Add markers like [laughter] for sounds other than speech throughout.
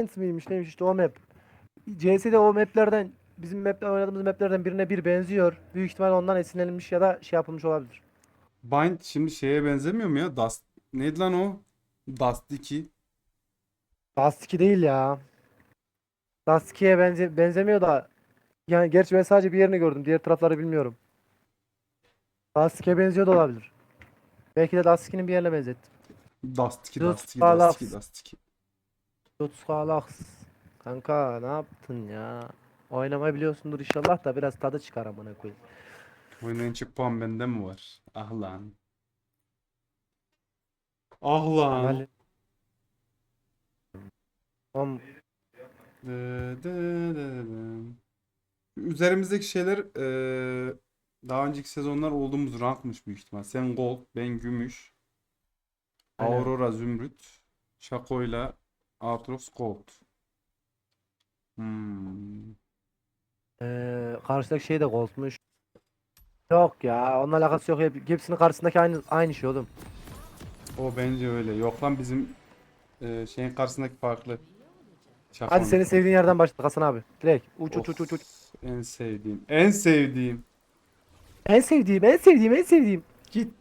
Giants miymiş neymiş işte o map. CS'de o maplerden bizim map'te oynadığımız maplerden birine bir benziyor. Büyük ihtimal ondan esinlenilmiş ya da şey yapılmış olabilir. Bind şimdi şeye benzemiyor mu ya? Dust. Neydi lan o? Dust 2. Dust 2 değil ya. Dust 2'ye benze benzemiyor da yani gerçi ben sadece bir yerini gördüm. Diğer tarafları bilmiyorum. Dust 2'ye benziyor da olabilir. Belki de Dust 2'nin bir yerine benzettim. Dust 2, Dust Dust 2, Galax. Dust 2, Dust 2. Lotus Galax. Kanka ne yaptın ya? Oynamayı biliyorsundur inşallah da biraz tadı çıkar amına koyayım. Oyunun en çok puan bende mi var? Ah lan. Ah lan. Dı dı dı dı. Üzerimizdeki şeyler eee, daha önceki sezonlar olduğumuz rankmış büyük ihtimal. Sen gold, ben gümüş. Aynen. Aurora zümrüt. Şako'yla Aatrox gold. Hmm. Ee, karşıdaki şey de goldmuş. Yok ya, onunla alakası yok. Hep, hepsinin karşısındaki aynı aynı şey oğlum. O bence öyle. Yok lan bizim eee, şeyin karşısındaki farklı. Hadi senin sevdiğin yerden başla Hasan abi. Direkt uç uç uç uç En sevdiğim. En sevdiğim. En sevdiğim, en sevdiğim, en sevdiğim. Gittin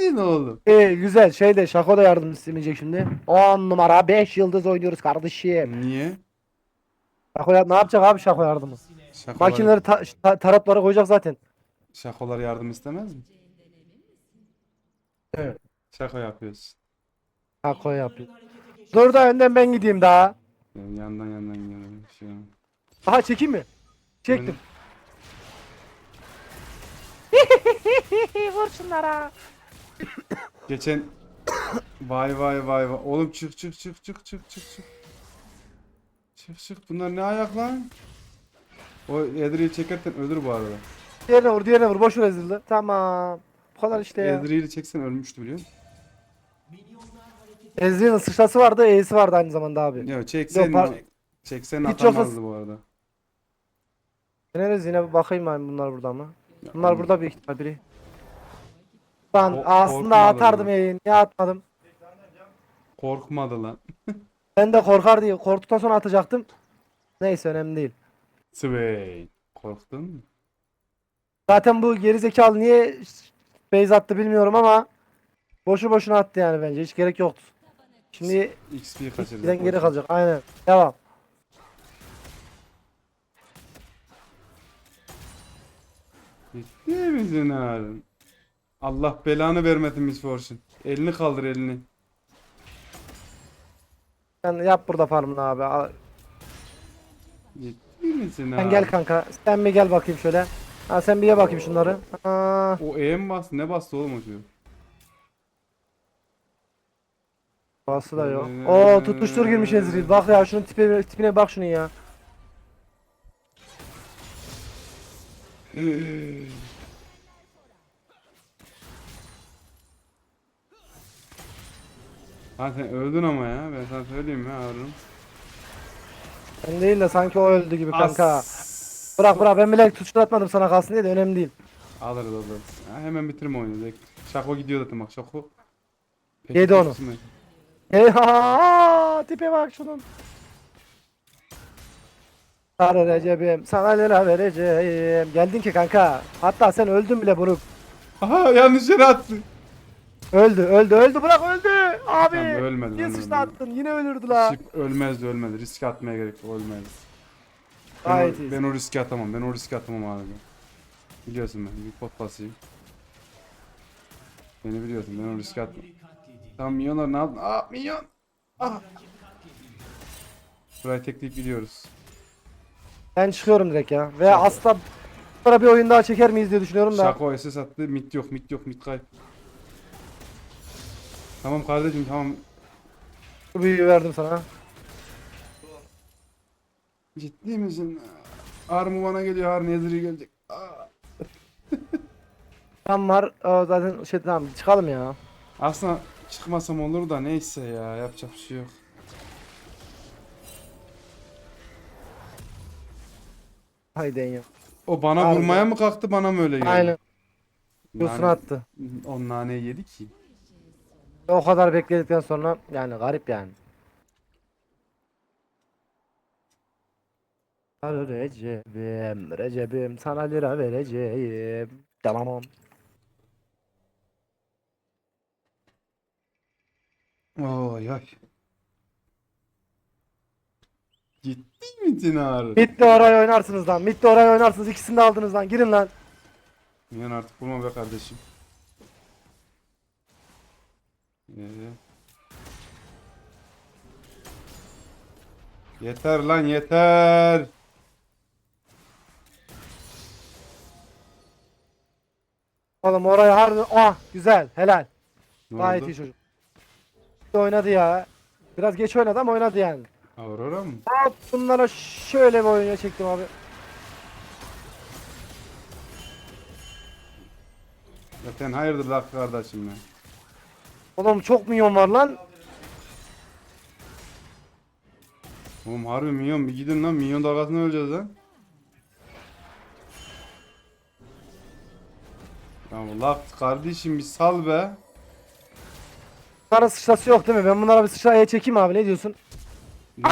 misin oğlum? Ee, güzel. Şey de Şako da yardım istemeyecek şimdi. 10 numara 5 yıldız oynuyoruz kardeşim. Niye? Şako ya- ne yapacak abi Şako yardımı? Şakolar, Makineleri ta, ta- tarotlara koyacak zaten. şakolar yardım istemez mi? Evet. Şaka yapıyorsun. Şako yapıyor. Dur da önden ben gideyim daha. Yani yandan yandan geliyor. Şey. Aha çekeyim mi? Çektim. [laughs] Vur şunlara. Geçen vay vay vay vay. Oğlum çık çık çık çık çık çık çık. Çık çık. Bunlar ne ayak lan? O Edri'yi çekerken ölür bu arada. Diğerine vur, diğerine vur. Boş ver ezildi. Tamam. Bu kadar işte ya. Edri'yi çeksen ölmüştü biliyor musun? Ezreal'ın sıçrası vardı, E'si vardı aynı zamanda abi. Ya çeksen par- çeksen Hiç atamazdı bu arada. Deneriz yine bir bakayım ben bunlar burada mı? Bunlar burada bir ihtimal biri. Ben Ko- aslında korkmadım atardım ya. E'yi. Niye atmadım? Korkmadı lan. Ben de korkar diye korktuktan sonra atacaktım. Neyse önemli değil. Sway. Korktun mu? Zaten bu geri zekalı niye base attı bilmiyorum ama boşu boşuna attı yani bence. Hiç gerek yoktu. Şimdi XP kaçırdı. giden geri kalacak. Aynen. Devam. Ciddi misin abi? Allah belanı vermesin Miss Fortune. Elini kaldır elini. Sen yap burada farmını abi. Al- Ciddi misin abi? Sen gel kanka. Sen bir gel bakayım şöyle. Ha sen bir ye bakayım şunları. Aa, O E'ye mi bastı? Ne bastı oğlum o diyor. bası da yok. Oo tutuştur girmiş Ezreal. Bak ya şunun tipe, tipine bak şunun ya. Ha sen öldün ama ya. Ben sana söyleyeyim ya Harun. Ben değil de sanki o öldü gibi kanka. As- Bırak bırak ben bile tutuştur atmadım sana kalsın diye de önemli değil. Alırız alırız. Ha, hemen bitirme oyunu. Direkt. Şako gidiyor zaten bak Şako. Yedi onu. kısmı. Hey ha tipe bak şunun. Sarı Recep'im sana lira vereceğim. Geldin ki kanka. Hatta sen öldün bile bunu. Aha yanlış yere attı. Öldü öldü öldü bırak öldü. Abi. Tamam, ölmedi Niye ölmedi. attın yine ölürdü la. Şık ölmezdi ölmedi. Risk atmaya gerek yok ölmez. Ben Gayet o, ben o riski atamam. Ben o riski atamam abi. Biliyorsun ben. Bir pot basayım. Beni biliyorsun. Ben o riski atmam. Tamam milyonlar ne yaptın? Aa milyon. Ah. Burayı tekleyip gidiyoruz. Ben çıkıyorum direkt ya. Ve asla sonra bir oyun daha çeker miyiz diye düşünüyorum da. Şako SS attı. Mit yok, mit yok, mit kayıp. Tamam kardeşim tamam. Büyüğü verdim sana. Ciddi misin? Armu bana geliyor, Harun Ezri gelecek. [laughs] Tam var. O zaten şey tamam çıkalım ya. Aslında çıkmasam olur da neyse ya yapacak bir şey yok. Haydi ya. O bana Harbi. vurmaya mı kalktı bana mı öyle geldi? Aynen. Yusunu attı. O nane yedi ki. O kadar bekledikten sonra yani garip yani. Recep'im, Recep'im sana lira vereceğim. Tamam. Oy ay. Ciddi misin ağrı? Mid'de oraya oynarsınız lan. Mid'de oraya oynarsınız. İkisini de aldınız lan. Girin lan. Ben artık bulma be kardeşim. Yeter lan yeter. Oğlum oraya harbi... Ah güzel. Helal. Ne Gayet oldu? iyi çocuk. Oynadı ya. Biraz geç oynadı ama oynadı yani. Aurora mı? Hop bunlara şöyle bir oyuna çektim abi. Ya sen hayırdır lan kardeşim ya? Oğlum çok milyon var lan. Oğlum harbi milyon bir gidin lan milyon dalgasını öleceğiz lan. Ya Allah kardeşim bir sal be. Bunların sıçrası yok değil mi? Ben bunlara bir sıçraya çekeyim abi ne diyorsun? Ne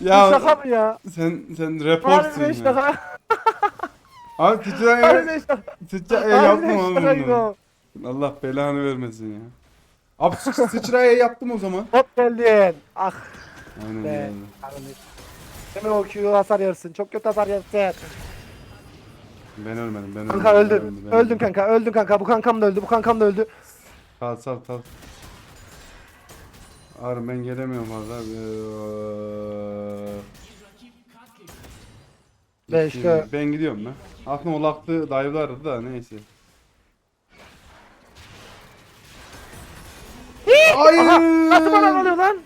ya, ya bu şaka mı ya? sen sen Harbi reportsun ben ya. şaka. [laughs] Abi sıçraya Harbi ben şaka. ben oğlum bunu. o. Allah belanı vermesin ya. Abi sı- sıçraya yaptım o zaman. Hop geldin. Ah Aynen be. öyle. Hemen o Q'yu hasar yersin. Çok kötü hasar yersin. Ben ölmedim ben ölmedim. Kanka ben öldün. ben Öldün kanka. Öldün kanka. Bu kankam da öldü. Bu kankam da öldü. Sal sal sal. Ağrım ben gelemiyorum valla. Ee, Be işte. Ben gidiyorum lan. Aklım olaktı dive'lardı da neyse. Nasıl bana Hayır. kalıyor lan?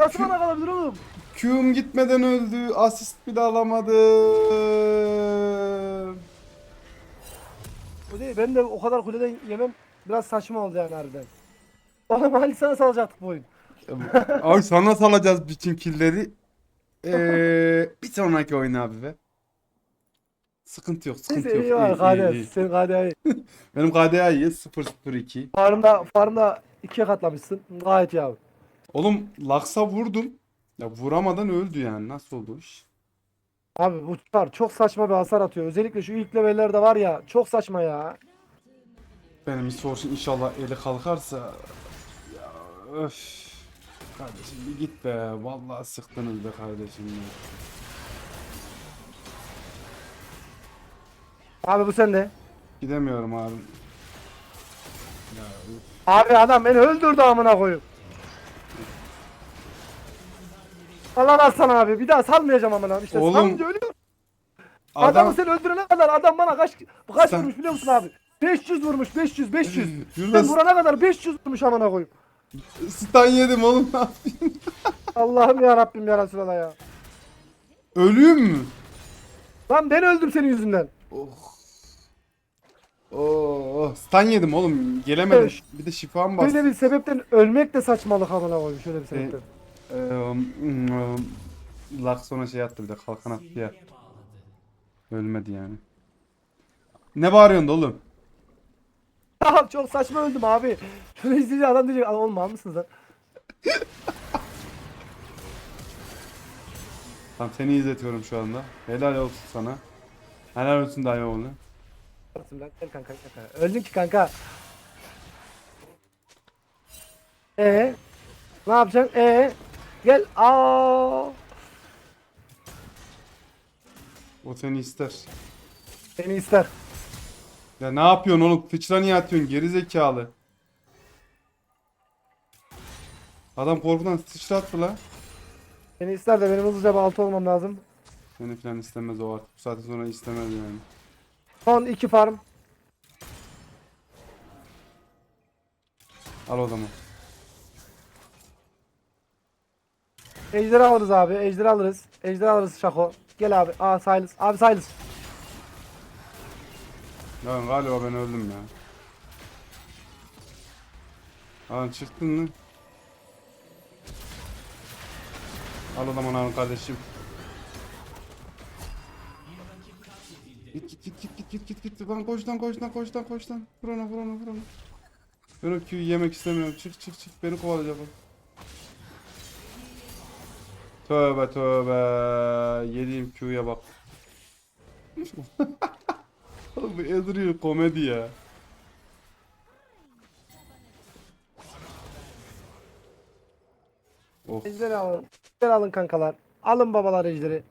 Nasıl bana kalabilir oğlum? Q'um gitmeden öldü. Asist bile alamadım. Bu değil. Ben de o kadar kuleden yemem biraz saçma oldu yani harbiden. Oğlum Ali sana salacaktık bu oyun. Abi sana salacağız bütün killleri. Ee, bir sonraki oyun abi be. Sıkıntı yok, sıkıntı Neyse yok. iyi var. Senin KDS iyi. [laughs] Benim KDA iyi 002. Farmda, farmda ikiye katlamışsın. Gayet iyi abi. Oğlum Laksa vurdum. Ya vuramadan öldü yani. Nasıl oldu iş? Abi bu çar çok saçma bir hasar atıyor. Özellikle şu ilk levellerde var ya çok saçma ya. Benim Source'un inşallah eli kalkarsa öf. Kardeşim bir git be. Vallahi sıktınız be kardeşim. Abi bu sende. Gidemiyorum abi. Ya. Abi adam beni öldürdü amına koyup. Allah alsana abi. Bir daha salmayacağım amına. İşte Oğlum, salınca ölüyor. Adamı Adam sen öldürene kadar adam bana kaç kaç Sen- vurmuş biliyor musun abi? 500 vurmuş 500 500. Şurada Ben vurana kadar 500 vurmuş amına koyup. Stun yedim oğlum ne yapayım? [laughs] Allah'ım ya Rabbim ya Resulallah ya. Ölüyüm mü? Lan ben öldüm senin yüzünden. Oh. Oh, stun yedim oğlum. Gelemedim. Evet. Bir de şifam bastı. Böyle bir sebepten ölmek de saçmalık amına koyayım şöyle bir sebepten. Eee Lak sonra şey attı bir de kalkan attı ya. Ölmedi yani. Ne bağırıyorsun oğlum? Tamam çok saçma öldüm abi. Şunu izleyince adam diyecek "Aa, oğlum mal mısınız lan? Tamam seni izletiyorum şu anda. Helal olsun sana. Helal olsun dayı oğlu. Yaparsın lan. Gel kanka, gel kanka. Öldün ki kanka. Ee, ne yapacaksın? Ee, gel. Aa, O seni ister. seni ister. Ya ne yapıyorsun oğlum? Sıçra niye atıyorsun? Geri zekalı. Adam korkudan sıçra attı la. Seni ister de benim hızlıca bir altı olmam lazım. Seni falan istemez o artık. Bu saatten sonra istemez yani. Son iki farm. Al o zaman. Ejderha alırız abi. Ejderha alırız. Ejderha alırız Şako. Gel abi. Aa Silas. Abi Silas. Ya galiba ben öldüm ya. Aa çıktın mı? Al zaman abi kardeşim. Git git git git git git git git. Lan koş lan koş lan koş lan koş lan. Vur ona vur ona vur ona. Ben o Q'yu yemek istemiyorum. Çık çık çık. Beni kovalayacak o. Tövbe tövbe. Yediğim Q'ya bak. [laughs] Bu Ezreal komedi ya. Of. Ejderi alın. Ejderi alın kankalar. Alın babalar ejderi.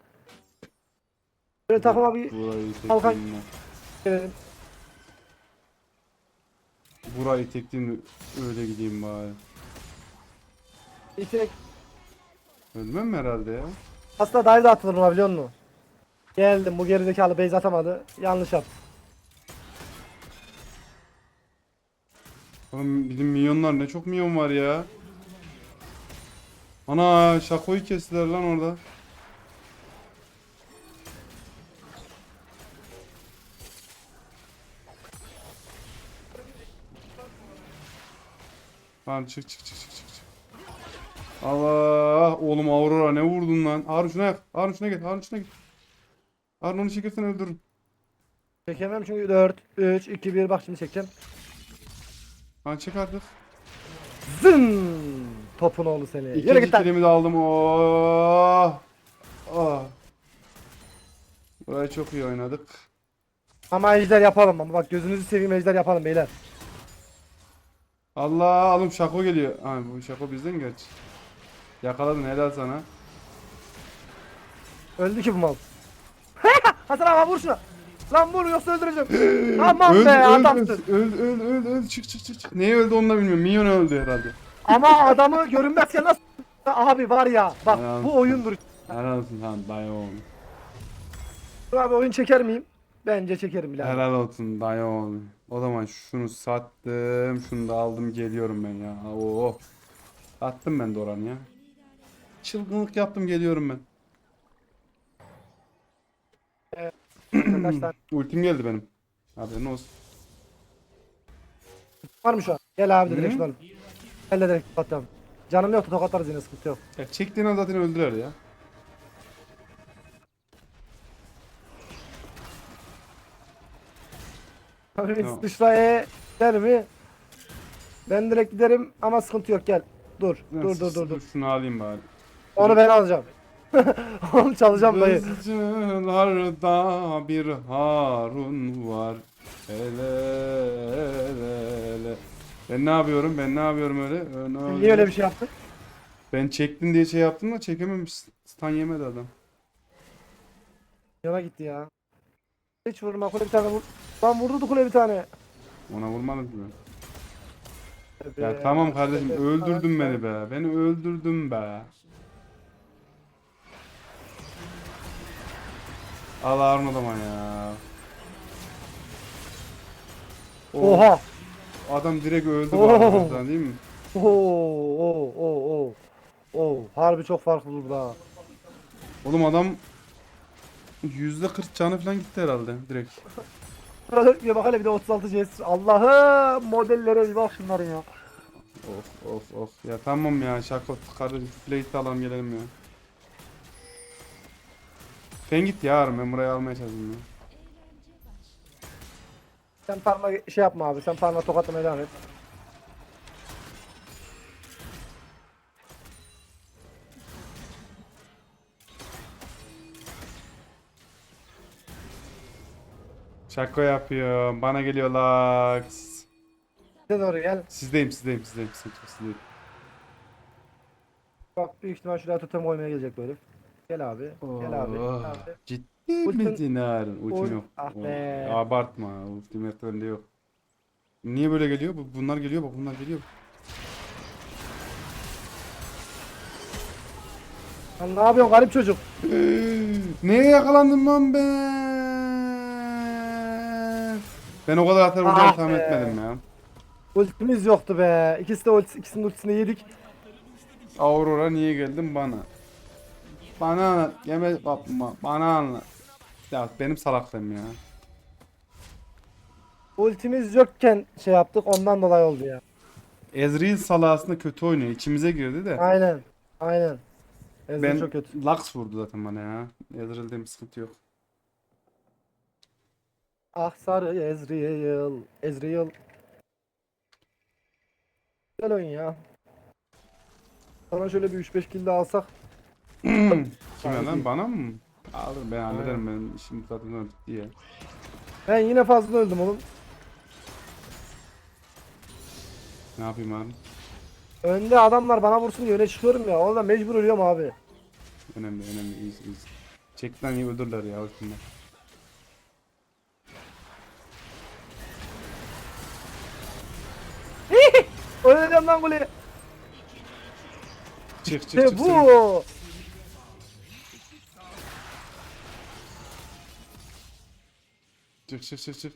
Böyle takıma bir Burayı Kalkan. tekleyeyim gelelim. Burayı tekleyeyim de öyle gideyim bari. İçerek Ölmem mi herhalde ya? aslında dive de atılır buna biliyor musun? Geldim bu gerizekalı base atamadı. Yanlış yaptı. Oğlum bizim milyonlar ne çok milyon var ya. Ana şakoyu kestiler lan orada. Lan çık çık çık çık çık. Allah oğlum Aurora ne vurdun lan? Harun şuna yak. Harun şuna git. Harun şuna git. Harun onu çekersen öldürürüm. Çekemem çünkü 4, 3, 2, 1 bak şimdi çekeceğim. Lan çek artık. Zın! Topun oğlu seni. Yürü İkinci git lan. kilimi de aldım. Oh. Oh. Burayı çok iyi oynadık. Ama ejder yapalım ama bak gözünüzü seveyim ejder yapalım beyler. Allah oğlum şako geliyor. Ha bu şako bizden geç. Yakaladın helal sana. Öldü ki bu mal. [laughs] Hasan abi vur şuna. Lan vur yoksa öldüreceğim. Aman öldü, be öldü, adamsın. öldü, öldü, öldü, öldü, çık çık çık çık. Neye öldü onu da bilmiyorum. Minyon öldü herhalde. Ama adamı görünmezken nasıl... [laughs] Abi var ya bak Ya. bu oyundur. Helal olsun tamam dayı oğlum. Abi oyun çeker miyim? Bence çekerim bile. Helal olsun dayı oğlum. O zaman şunu sattım. Şunu da aldım geliyorum ben ya. Oo. Attım ben de oranı ya. Çılgınlık yaptım geliyorum ben. Kaç tane Ultim geldi benim. Haberin olsun. var mı şu an? Gel abi direkt Hı? şunu alalım. Gel de direkt tokatlayalım. Canım yoktu tokatlarız yine sıkıntı yok. Ya çektiğine zaten öldüler ya. Abi Tamam. sıçraya der mi? Ben direkt giderim ama sıkıntı yok gel. Dur dur dur dur dur. Şunu alayım bari. Onu ben alacağım. [laughs] Onu çalacağım dayı. Kızcılarda bir Harun var. Hele hele. Ben ne yapıyorum? Ben ne yapıyorum öyle? Öyle- Niye öyle bir şey yaptın? Ben çektin diye şey yaptım da çekememiş. Stan yemedi adam. Yana gitti ya. Hiç vurma kule bir tane vur. Lan vurdu kule bir tane. Ona vurmadım ki ben. Be, Ya tamam kardeşim öldürdün be. beni be. Beni öldürdün be. Al Harun o zaman ya. O Oha. Adam direkt öldü Oo. bu arada değil mi? Oo, oo, oo, oo. Oo, harbi çok farklı burada. ha. Oğlum adam yüzde 40 canı falan gitti herhalde direkt. [laughs] Burada bir bak hele bir de 36 CS. Allah'ım modellere bir bak şunların ya. Of of of. Ya tamam ya şaka kardeşim plate alalım gelelim ya. Sen git ya Harun ben burayı almaya çalışıyorum ya. Sen parma şey yapma abi. Sen parma tokatlamaya devam et. Şaka yapıyor. Bana geliyorlar. Size doğru gel. Sizdeyim sizdeyim sizdeyim sizdeyim. sizdeyim. Bak büyük ihtimal şuraya totem koymaya gelecek böyle. Gel abi. Gel abi. Oh, Gel abi. Ciddi Ultim- Ul- yok. Ah Oh, be. Abartma. Ultim bende yok. Niye böyle geliyor? Bu- Bunlar geliyor bak bunlar geliyor. Lan ne yapıyorsun garip çocuk? [gasps] Neye yakalandım lan ben? Ben o kadar atar vuracağımı Ah tahmin be. etmedim ya. Ultimiz yoktu be. İkisi de ulti, ikisinin ultisini yedik. Aurora niye geldin bana? Bana anlat. Yeme yapma. Bana anlat. Ya benim salaklığım ya. Ultimiz yokken şey yaptık ondan dolayı oldu ya. Ezreal salağı aslında kötü oynuyor. İçimize girdi de. Aynen. Aynen. Ezreal Ben çok kötü. Lux vurdu zaten bana ya. Ezreal'de bir sıkıntı yok. Ah sarı Ezreal. Ezreal. Güzel oyun ya. Sana şöyle bir 3-5 kill daha alsak. Kime Abi. lan bana mı? Alır ben hallederim ben işim zaten bitti ya. Ben yine fazla öldüm oğlum. Ne yapayım abi? Önde adamlar bana vursun diye öne çıkıyorum ya. Orada mecbur ölüyorum abi. Önemli önemli iyiyiz iyiyiz. Çekten iyi öldürürler ya şunlar. Öleceğim lan kuleye. Çık çık İşte çık. bu. Çık çık çık çık.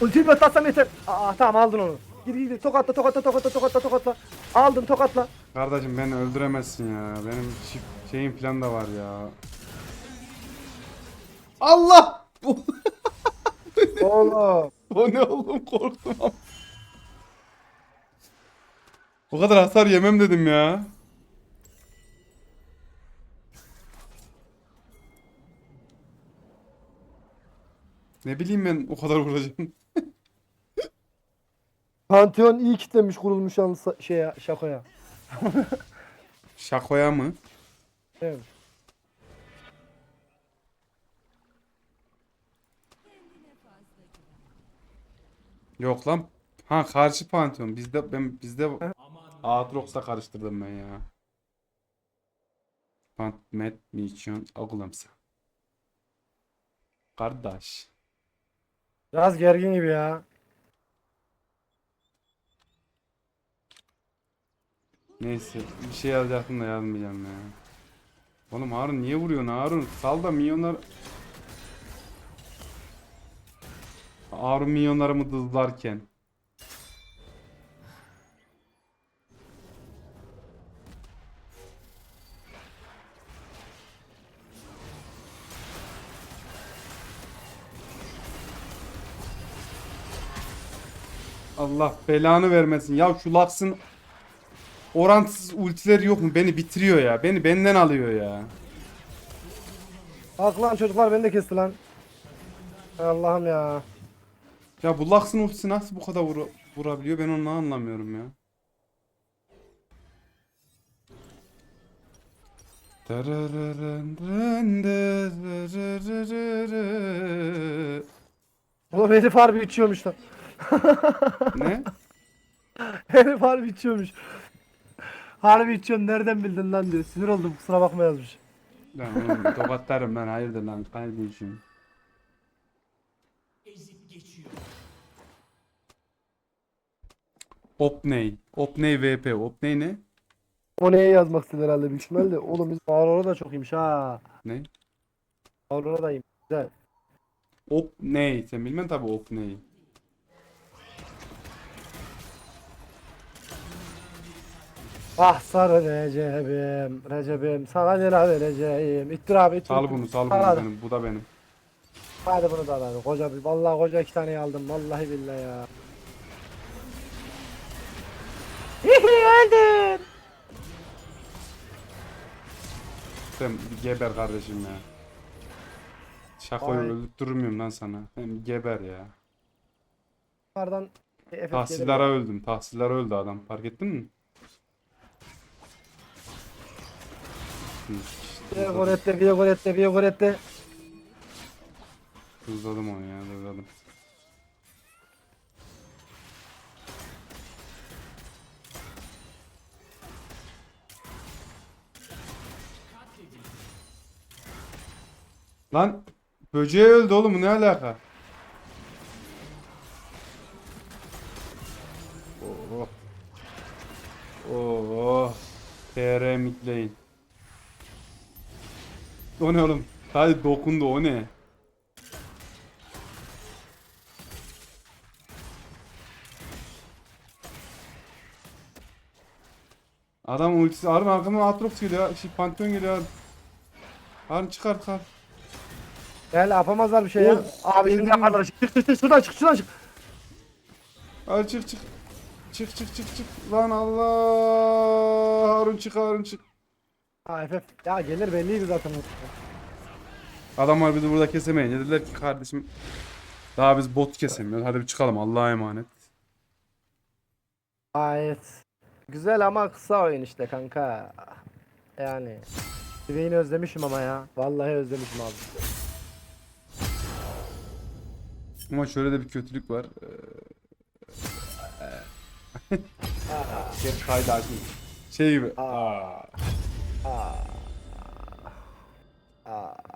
Ultiyi atlatsam yeter. Aa tamam aldın onu. Gir gir gir. Tokatla tokatla tokatla tokatla tokatla. Aldın tokatla. Kardeşim beni öldüremezsin ya. Benim çift şeyim falan da var ya. Allah! Bu, [laughs] Oğlum. o ne oğlum korktum. O kadar hasar yemem dedim ya. Ne bileyim ben o kadar vuracağım. Pantheon iyi kitlemiş kurulmuş yalnız sa- şeye şakoya. Şakoya [laughs] mı? Evet. Yok lan. Ha karşı Pantheon. Bizde ben bizde Aatrox'la karıştırdım ben ya. Pant Met Mission Oglamsa. Kardeş. Biraz gergin gibi ya. Neyse bir şey yazacaktım da yazmayacağım ya. Oğlum Harun niye vuruyorsun Harun? Sal da milyonlar... Harun milyonlarımı dızlarken. Allah belanı vermesin. Ya şu Lux'ın orantısız ultileri yok mu? Beni bitiriyor ya. Beni benden alıyor ya. Bak lan çocuklar beni de kesti lan. Allah'ım ya. Ya bu Lux'ın ultisi nasıl bu kadar vura- vurabiliyor? Ben onu anlamıyorum ya. Oğlum herif harbi içiyormuş lan. Ne? [laughs] Herif harbi içiyormuş. Harbi içiyorsun nereden bildin lan diyor. Sinir oldum kusura bakma yazmış. Lan oğlum tokatlarım ben hayırdır lan kardeşim. Opney. Opney VP. Opney ne? O neye yazmak istedi herhalde büyük ihtimalle. Oğlum biz Aurora da çok iyiymiş ha. Ne? Aurora da iyiymiş. Güzel. Opney. Sen bilmem tabi Opney. Ah sarı Recep'im. Recep'im sana neler vereceğim. İttir abi ittir. Sal ittir. bunu sal bunu hadi. benim. Bu da benim. Hadi bunu da alalım. Koca bir. Vallahi koca iki tane aldım. Vallahi billahi ya. Öldün. Sen bir geber kardeşim ya. Şakoyu Ay. öldürtürür müyüm lan sana? Sen bir geber ya. Bunlardan bir efekt gelir. Tahsillara öldüm. Tahsillara öldü adam. Fark ettin mi? Hı, işte Bir hızladım. gorette, bir gorette, bir gorette. Hızladım onu ya. Hızladım. Lan böceği öldü oğlum ne alaka? Oh. Oh. TR midlane. O ne oğlum? Hadi dokundu o ne? Adam ultisi Harun arkamdan Aatrox geliyor. Şey, Pantheon geliyor. Harun. Çıkar çıkar. Gel yapamazlar bir şey ya. Of. Abi şimdi yaparlar. Çık çık çık şuradan çık şuradan çık. Hadi çık çık. Çık çık çık çık. Lan Allah. Harun çık Harun çık. Ha FF. Ya gelir belliydi zaten. Adamlar bizi burada kesemeyince dediler ki kardeşim daha biz bot kesemiyoruz. Hadi bir çıkalım Allah'a emanet. Gayet. Güzel ama kısa oyun işte kanka. Yani. Swain'i özlemişim ama ya. Vallahi özlemişim abi. Ama şöyle de bir kötülük var. Ee, [laughs] kaydı açmış. Şey gibi. Aa. Aa. Aa.